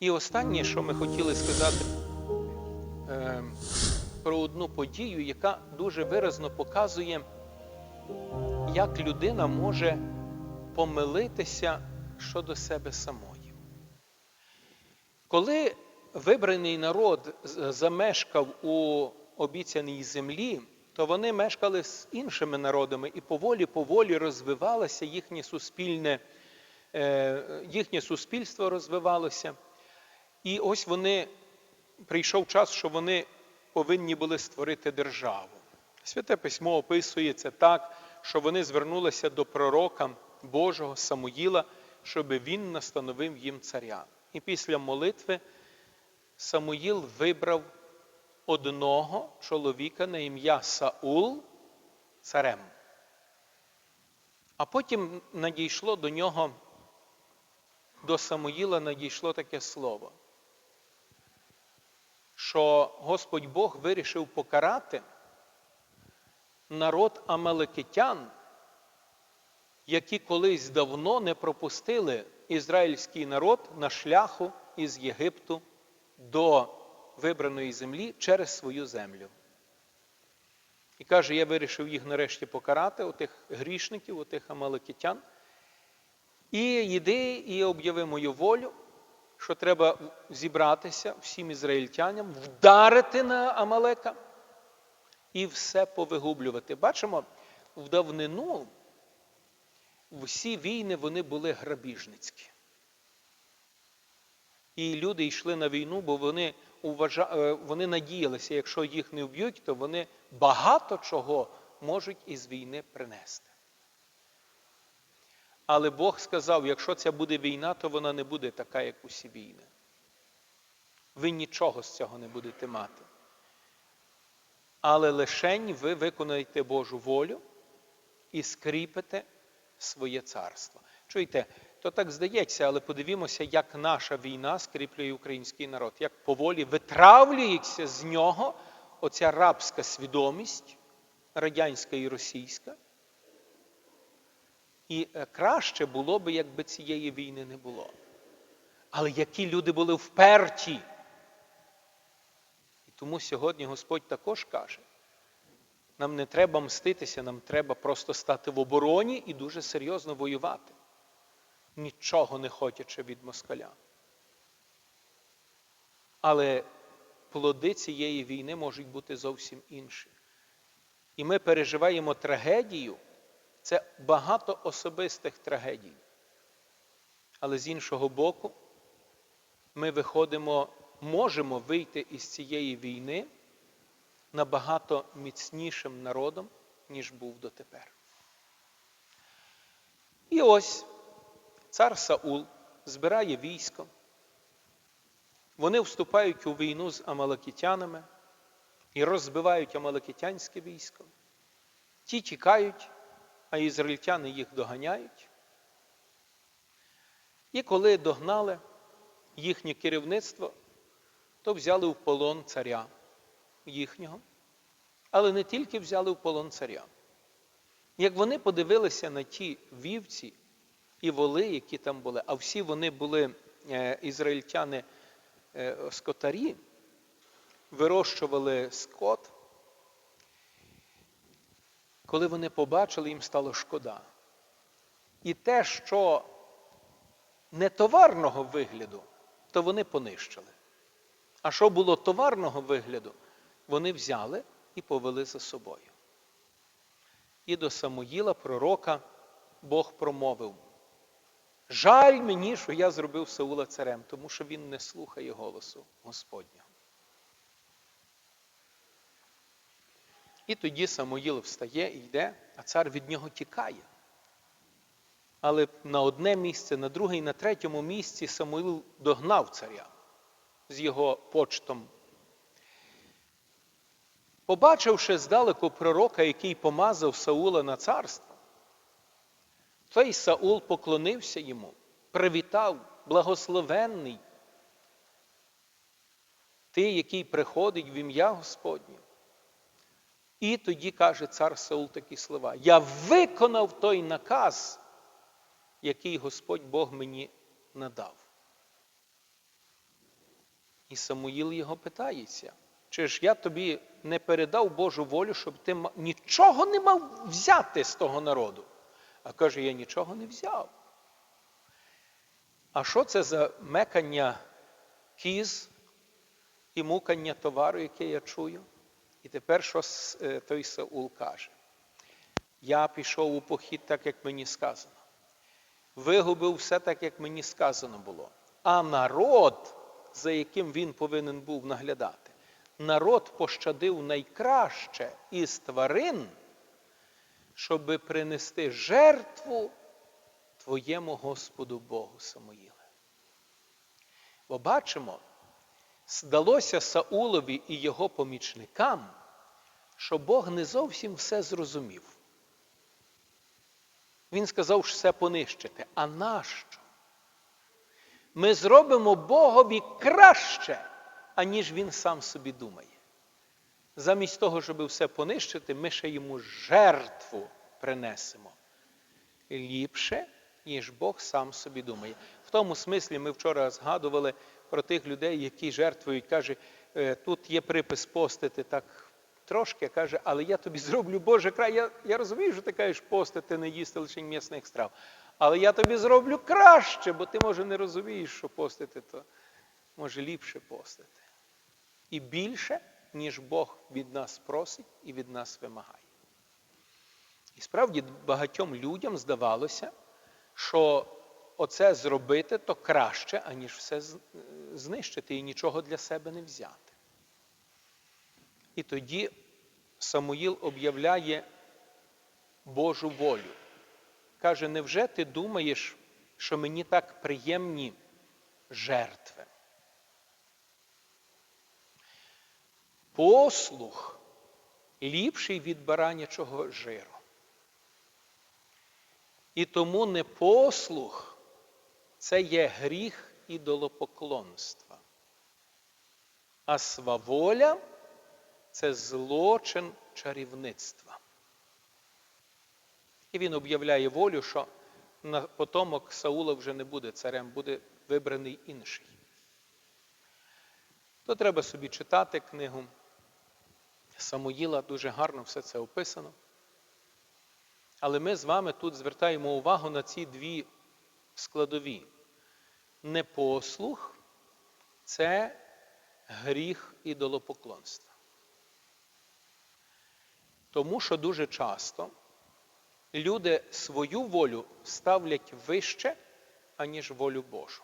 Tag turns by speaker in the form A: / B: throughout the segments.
A: І останнє, що ми хотіли сказати е, про одну подію, яка дуже виразно показує, як людина може помилитися щодо себе самої. Коли вибраний народ замешкав у обіцяній землі, то вони мешкали з іншими народами і поволі-поволі розвивалося їхнє суспільне, е, їхнє суспільство розвивалося. І ось вони, прийшов час, що вони повинні були створити державу. Святе письмо описує це так, що вони звернулися до пророка Божого Самуїла, щоб він настановив їм царя. І після молитви Самуїл вибрав одного чоловіка на ім'я Саул царем. А потім надійшло до нього, до Самуїла надійшло таке слово, що Господь Бог вирішив покарати народ амалекитян, які колись давно не пропустили ізраїльський народ на шляху із Єгипту до вибраної землі через свою землю. І каже, я вирішив їх нарешті покарати, отих грішників, отих амалекитян. І йди і об'яви мою волю, що треба зібратися всім ізраїльтянам, вдарити на Амалека і все повигублювати. Бачимо, в давнину всі війни вони були грабіжницькі. І люди йшли на війну, бо вони, уважа... е, вони надіялися, якщо їх не вб'ють, то вони багато чого можуть із війни принести. Але Бог сказав, якщо це буде війна, то вона не буде така, як усі війни. Ви нічого з цього не будете мати. Але лишень ви виконаєте Божу волю і скріпите своє царство. Чуєте, то так здається, але подивімося, як наша війна скріплює український народ, як поволі витравлюється з нього оця рабська свідомість, радянська і російська. І е, краще було би, якби цієї війни не було. Але які люди були вперті. І тому сьогодні Господь також каже: нам не треба мститися, нам треба просто стати в обороні і дуже серйозно воювати, нічого не хотячи від москаля. Але плоди цієї війни можуть бути зовсім інші. І ми переживаємо трагедію. Це багато особистих трагедій. Але з іншого боку, ми виходимо, можемо вийти із цієї війни набагато міцнішим народом, ніж був дотепер. І ось цар Саул збирає військо. Вони вступають у війну з амалакітянами і розбивають амалакітянське військо. Ті тікають, а ізраїльтяни їх доганяють. І коли догнали їхнє керівництво, то взяли в полон царя їхнього, але не тільки взяли в полон царя. Як вони подивилися на ті вівці і воли, які там були, а всі вони були е, ізраїльтяни е, скотарі, вирощували скот, коли вони побачили, їм стало шкода. І те, що не товарного вигляду, то вони понищили. А що було товарного вигляду, вони взяли і повели за собою. І до Самуїла, пророка, Бог промовив: Жаль мені, що я зробив Саула царем, тому що він не слухає голосу Господнього. І тоді Самуїл встає і йде, а цар від нього тікає. Але на одне місце, на друге і на третьому місці Самуїл догнав царя з його почтом. Побачивши здалеку пророка, який помазав Саула на царство, той Саул поклонився йому, привітав, благословенний, ти, який приходить в ім'я Господнє. І тоді каже цар Саул такі слова: Я виконав той наказ, який Господь Бог мені надав. І Самуїл його питається, чи ж я тобі не передав Божу волю, щоб ти нічого не мав взяти з того народу? А каже, я нічого не взяв. А що це за мекання кіз і мукання товару, яке я чую? І тепер що е, той Саул каже? Я пішов у похід так, як мені сказано. Вигубив все так, як мені сказано було. А народ, за яким він повинен був наглядати, народ пощадив найкраще із тварин, щоби принести жертву твоєму Господу Богу Самоїле. Бо бачимо, здалося Саулові і його помічникам, що Бог не зовсім все зрозумів. Він сказав, що все понищити. А нащо? Ми зробимо Богові краще, аніж він сам собі думає. Замість того, щоб все понищити, ми ще йому жертву принесемо. Ліпше, ніж Бог сам собі думає. В тому смислі ми вчора згадували про тих людей, які жертвують, каже, «Е, тут є припис постити так трошки, каже, але я тобі зроблю Боже край. Я, я розумію, що ти кажеш постити, не їсти лише м'ясних страв. Але я тобі зроблю краще, бо ти, може, не розумієш, що постити, то може ліпше постити. І більше, ніж Бог від нас просить і від нас вимагає. І справді багатьом людям здавалося, що оце зробити то краще, аніж все знищити і нічого для себе не взяти. І тоді Самуїл об'являє Божу волю. Каже, невже ти думаєш, що мені так приємні жертви? Послух ліпший від баранячого жиру. І тому непослух це є гріх ідолопоклонства. А сваволя це злочин чарівництва. І він об'являє волю, що на потомок Саула вже не буде царем, буде вибраний інший. То треба собі читати книгу Самуїла, дуже гарно все це описано. Але ми з вами тут звертаємо увагу на ці дві складові. Непослух це гріх ідолопоклонства. Тому що дуже часто люди свою волю ставлять вище, аніж волю Божу.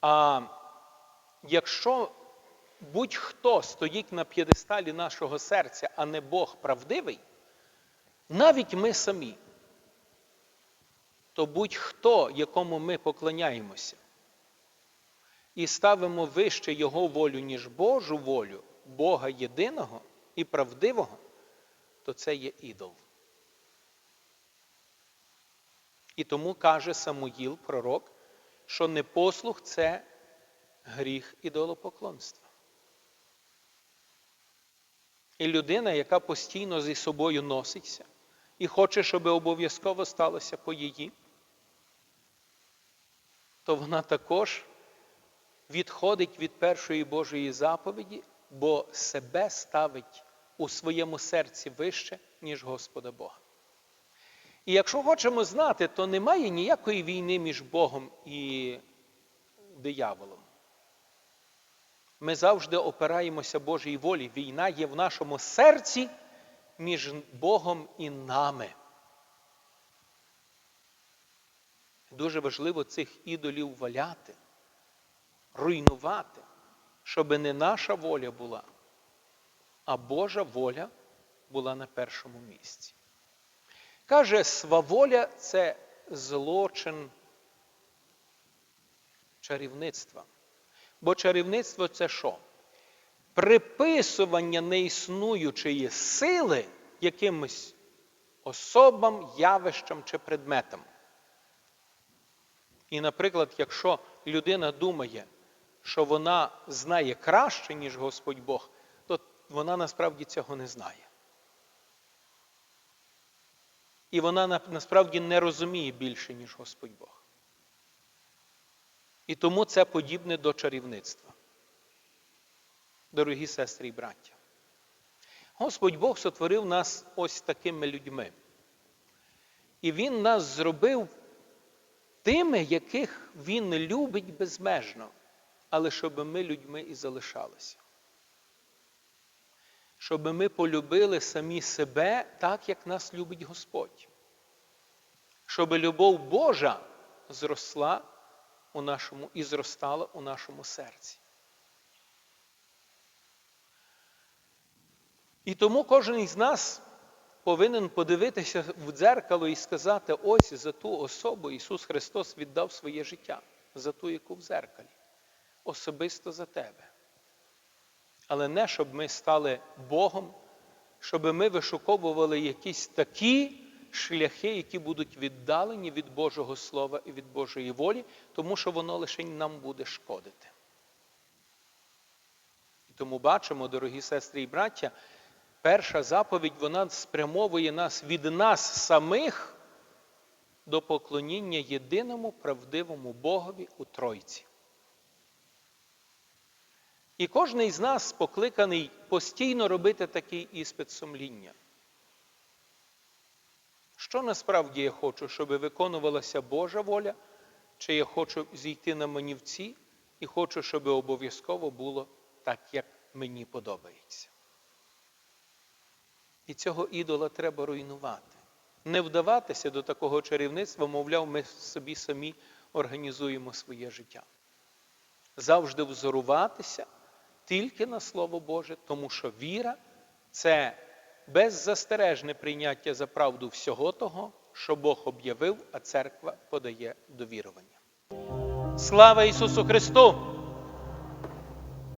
A: А якщо будь-хто стоїть на п'єдесталі нашого серця, а не Бог правдивий, навіть ми самі, то будь-хто, якому ми поклоняємося, і ставимо вище Його волю, ніж Божу волю, Бога єдиного і правдивого, то це є ідол. І тому каже Самуїл, пророк, що непослух це гріх ідолопоклонства. І людина, яка постійно зі собою носиться і хоче, щоб обов'язково сталося по її, то вона також відходить від першої Божої заповіді, бо себе ставить у своєму серці вище, ніж Господа Бога. І якщо хочемо знати, то немає ніякої війни між Богом і дияволом. Ми завжди опираємося Божій волі. Війна є в нашому серці між Богом і нами. Дуже важливо цих ідолів валяти, руйнувати, щоб не наша воля була, а Божа воля була на першому місці. Каже, сваволя це злочин чарівництва. Бо чарівництво це що? Приписування неіснуючої сили якимось особам, явищам чи предметам. І, наприклад, якщо людина думає, що вона знає краще, ніж Господь Бог, то вона насправді цього не знає. І вона насправді не розуміє більше, ніж Господь Бог. І тому це подібне до чарівництва. Дорогі сестри і браття. Господь Бог сотворив нас ось такими людьми. І Він нас зробив тими, яких Він любить безмежно, але щоб ми людьми і залишалися. Щоб ми полюбили самі себе так, як нас любить Господь. Щоб любов Божа зросла у нашому і зростала у нашому серці. І тому кожен із нас повинен подивитися в дзеркало і сказати: ось за ту особу Ісус Христос віддав своє життя, за ту, яку в дзеркалі, особисто за тебе. Але не щоб ми стали Богом, щоб ми вишуковували якісь такі шляхи, які будуть віддалені від Божого Слова і від Божої волі, тому що воно лише нам буде шкодити. І тому бачимо, дорогі сестри і браття, перша заповідь вона спрямовує нас від нас самих до поклоніння єдиному правдивому Богові у Тройці. І кожен із нас покликаний постійно робити такий іспит сумління. Що насправді я хочу, щоб виконувалася Божа воля, чи я хочу зійти на манівці і хочу, щоб обов'язково було так, як мені подобається. І цього ідола треба руйнувати. Не вдаватися до такого чарівництва, мовляв, ми собі самі організуємо своє життя. Завжди взоруватися тільки на Слово Боже, тому що віра це беззастережне прийняття за правду всього того, що Бог об'явив, а церква подає довірування. Слава Ісусу Христу!